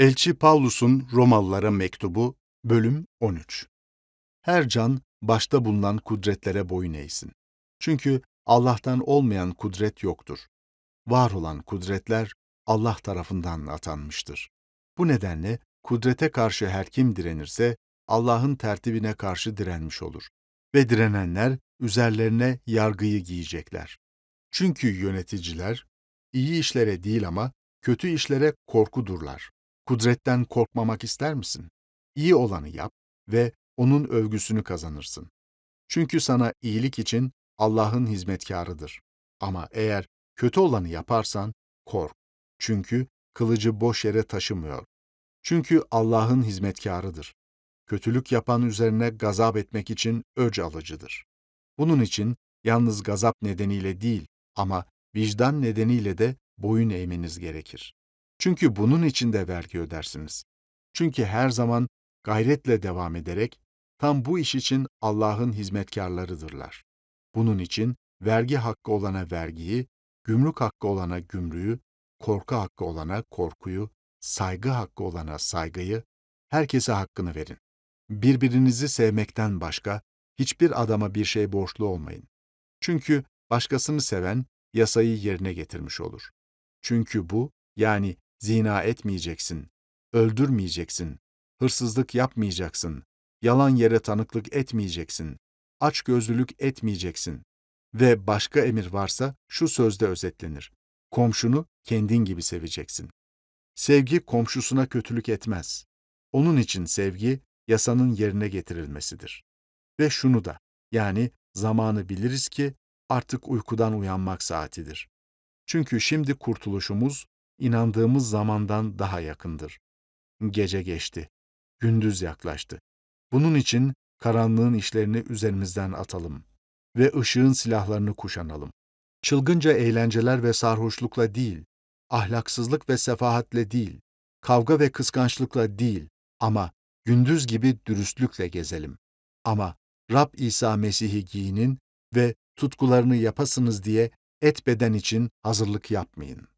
Elçi Pavlus'un Romalılara mektubu, bölüm 13. Her can, başta bulunan kudretlere boyun eğsin. Çünkü Allah'tan olmayan kudret yoktur. Var olan kudretler Allah tarafından atanmıştır. Bu nedenle kudrete karşı her kim direnirse Allah'ın tertibine karşı direnmiş olur. Ve direnenler üzerlerine yargıyı giyecekler. Çünkü yöneticiler iyi işlere değil ama kötü işlere korkudurlar. Kudretten korkmamak ister misin? İyi olanı yap ve onun övgüsünü kazanırsın. Çünkü sana iyilik için Allah'ın hizmetkarıdır. Ama eğer kötü olanı yaparsan kork. Çünkü kılıcı boş yere taşımıyor. Çünkü Allah'ın hizmetkarıdır. Kötülük yapan üzerine gazap etmek için öc alıcıdır. Bunun için yalnız gazap nedeniyle değil ama vicdan nedeniyle de boyun eğmeniz gerekir. Çünkü bunun için de vergi ödersiniz. Çünkü her zaman gayretle devam ederek tam bu iş için Allah'ın hizmetkarlarıdırlar. Bunun için vergi hakkı olana vergiyi, gümrük hakkı olana gümrüğü, korku hakkı olana korkuyu, saygı hakkı olana saygıyı, herkese hakkını verin. Birbirinizi sevmekten başka hiçbir adama bir şey borçlu olmayın. Çünkü başkasını seven yasayı yerine getirmiş olur. Çünkü bu, yani zina etmeyeceksin, öldürmeyeceksin, hırsızlık yapmayacaksın, yalan yere tanıklık etmeyeceksin, açgözlülük etmeyeceksin ve başka emir varsa şu sözde özetlenir. Komşunu kendin gibi seveceksin. Sevgi komşusuna kötülük etmez. Onun için sevgi yasanın yerine getirilmesidir. Ve şunu da, yani zamanı biliriz ki artık uykudan uyanmak saatidir. Çünkü şimdi kurtuluşumuz inandığımız zamandan daha yakındır. Gece geçti, gündüz yaklaştı. Bunun için karanlığın işlerini üzerimizden atalım ve ışığın silahlarını kuşanalım. Çılgınca eğlenceler ve sarhoşlukla değil, ahlaksızlık ve sefahatle değil, kavga ve kıskançlıkla değil ama gündüz gibi dürüstlükle gezelim. Ama Rab İsa Mesih'i giyinin ve tutkularını yapasınız diye et beden için hazırlık yapmayın.